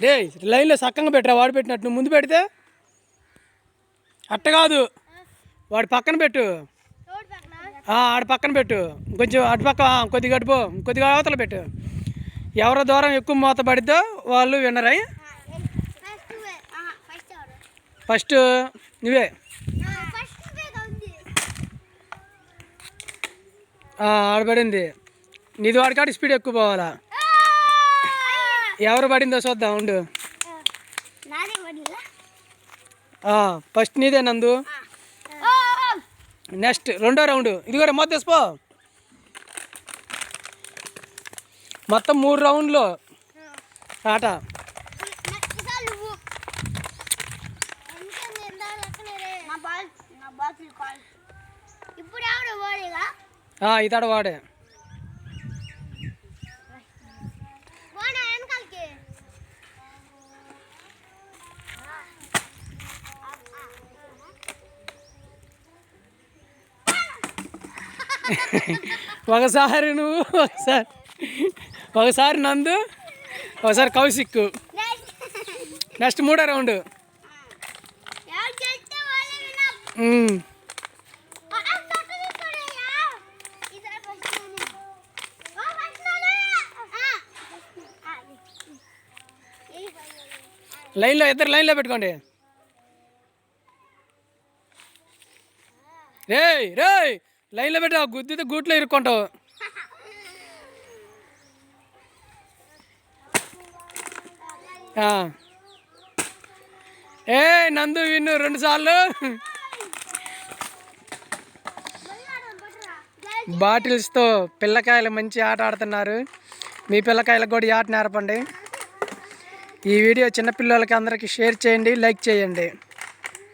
రే లైన్లో సక్కంగా పెట్టరా? వాడు పెట్టినట్టు. నువ్వు ముందు పెడితే? అట్ట కాదు. వాడు పక్కన పెట్టు. పక్కన ఆడ పక్కన పెట్టు. కొంచెం అటు పక్క ఆ, కొద్దిగా అటుపో కొద్దిగా అవతల పెట్టు. ఎవరి దూరం ఎక్కువ మూత పడిద్దో వాళ్ళు విన్నరా ఫస్ట్ ఫస్ట్ నువ్వే. ఆడబడింది. ఆడ పడింది నీది వాడికాడ స్పీడ్ ఎక్కువ పోవాలా? ఎవరు పడిందో చూద్దాం ఉండు. నాదే పడిలా ఆ, ఫస్ట్ నీదే నందు. నెక్స్ట్ రెండో రౌండ్ ఇదిగో రే మొత్తం మూడు రౌండ్లు ఆట. నువ్వు. నా బాల్ నా బాల్ కాల్ ఇప్పుడు ఎవడు ఓడిగా? ఆ, ఇతడు వాడే. ఒకసారి నువ్వు ఒకసారి. ఒకసారి నందు ఒకసారి కౌశిక్ నెక్స్ట్ మూడో రౌండ్. లైన్లో ఇద్దరు లైన్లో పెట్టుకోండి. రేయ్ రేయ్. లైన్లో ఆ గుద్దితే గూట్లో ఇరుక్కుంటావు. ఏ నందు విన్ను రెండు సార్లు. బాటిల్స్తో పిల్లకాయలు మంచి ఆట ఆడుతున్నారు. మీ పిల్లకాయలకు కూడా ఈ ఆట నేర్పండి. ఈ వీడియో చిన్నపిల్లలకి అందరికీ షేర్ చేయండి లైక్ చేయండి.